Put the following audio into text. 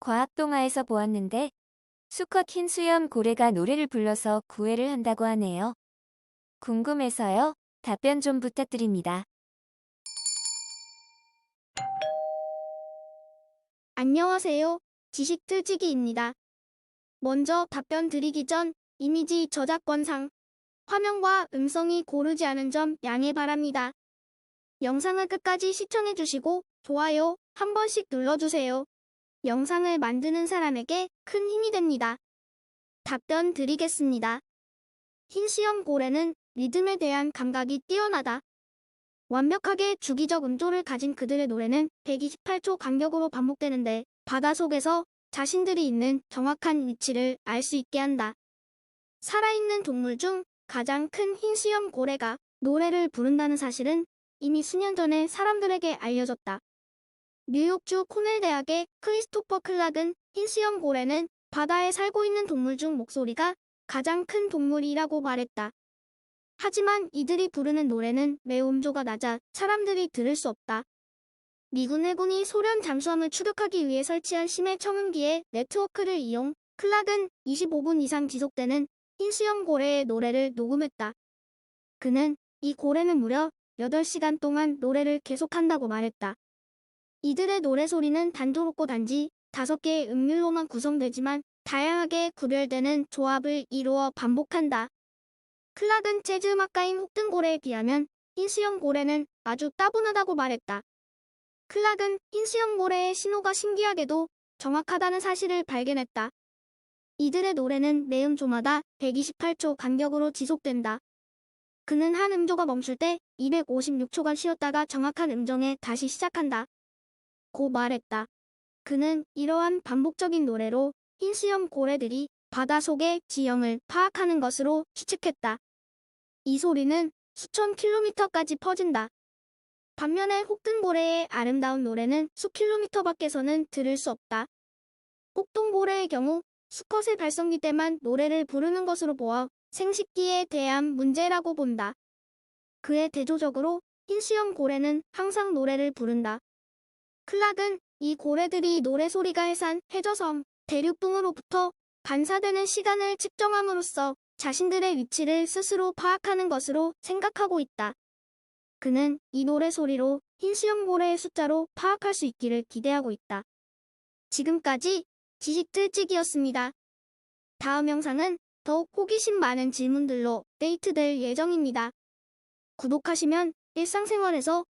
과학 동화에서 보았는데 수컷 흰 수염 고래가 노래를 불러서 구애를 한다고 하네요. 궁금해서요. 답변 좀 부탁드립니다. 안녕하세요. 지식 틀지기입니다. 먼저 답변 드리기 전 이미지 저작권상 화면과 음성이 고르지 않은 점 양해 바랍니다. 영상을 끝까지 시청해 주시고 좋아요 한 번씩 눌러주세요. 영상을 만드는 사람에게 큰 힘이 됩니다. 답변 드리겠습니다. 흰수염 고래는 리듬에 대한 감각이 뛰어나다. 완벽하게 주기적 음조를 가진 그들의 노래는 128초 간격으로 반복되는데 바닷속에서 자신들이 있는 정확한 위치를 알 수 있게 한다. 살아있는 동물 중 가장 큰 흰수염 고래가 노래를 부른다는 사실은 이미 수년 전에 사람들에게 알려졌다. 뉴욕주 코넬 대학의 크리스토퍼 클락은 흰수염 고래는 바다에 살고 있는 동물 중 목소리가 가장 큰 동물이라고 말했다. 하지만 이들이 부르는 노래는 매우 음조가 낮아 사람들이 들을 수 없다. 미군 해군이 소련 잠수함을 추격하기 위해 설치한 심해 청음기의 네트워크를 이용 클락은 25분 이상 지속되는 흰수염 고래의 노래를 녹음했다. 그는 이 고래는 무려 8시간 동안 노래를 계속한다고 말했다. 이들의 노래 소리는 단조롭고 단지 5개의 음률로만 구성되지만 다양하게 구별되는 조합을 이루어 반복한다. 클락은 재즈 음악가인 혹든고래에 비하면 흰수염 고래는 아주 따분하다고 말했다. 클락은 흰수염 고래의 신호가 신기하게도 정확하다는 사실을 발견했다. 이들의 노래는 매 음조마다 128초 간격으로 지속된다. 그는 한 음조가 멈출 때 256초간 쉬었다가 정확한 음정에 다시 시작한다. 고 말했다. 그는 이러한 반복적인 노래로 흰수염 고래들이 바닷속의 지형을 파악하는 것으로 추측했다. 이 소리는 수천 킬로미터까지 퍼진다. 반면에 혹등고래의 아름다운 노래는 수킬로미터 밖에서는 들을 수 없다. 혹동고래의 경우 수컷의 발성기 때만 노래를 부르는 것으로 보아 생식기에 대한 문제라고 본다. 그에 대조적으로 흰수염 고래는 항상 노래를 부른다. 클락은 이 고래들이 노래 소리가 해산 해저섬 대륙붕으로부터 반사되는 시간을 측정함으로써 자신들의 위치를 스스로 파악하는 것으로 생각하고 있다. 그는 이 노래 소리로 흰수염 고래의 숫자로 파악할 수 있기를 기대하고 있다. 지금까지 지식들찍이었습니다. 다음 영상은 더욱 호기심 많은 질문들로 데이트될 예정입니다. 구독하시면 일상생활에서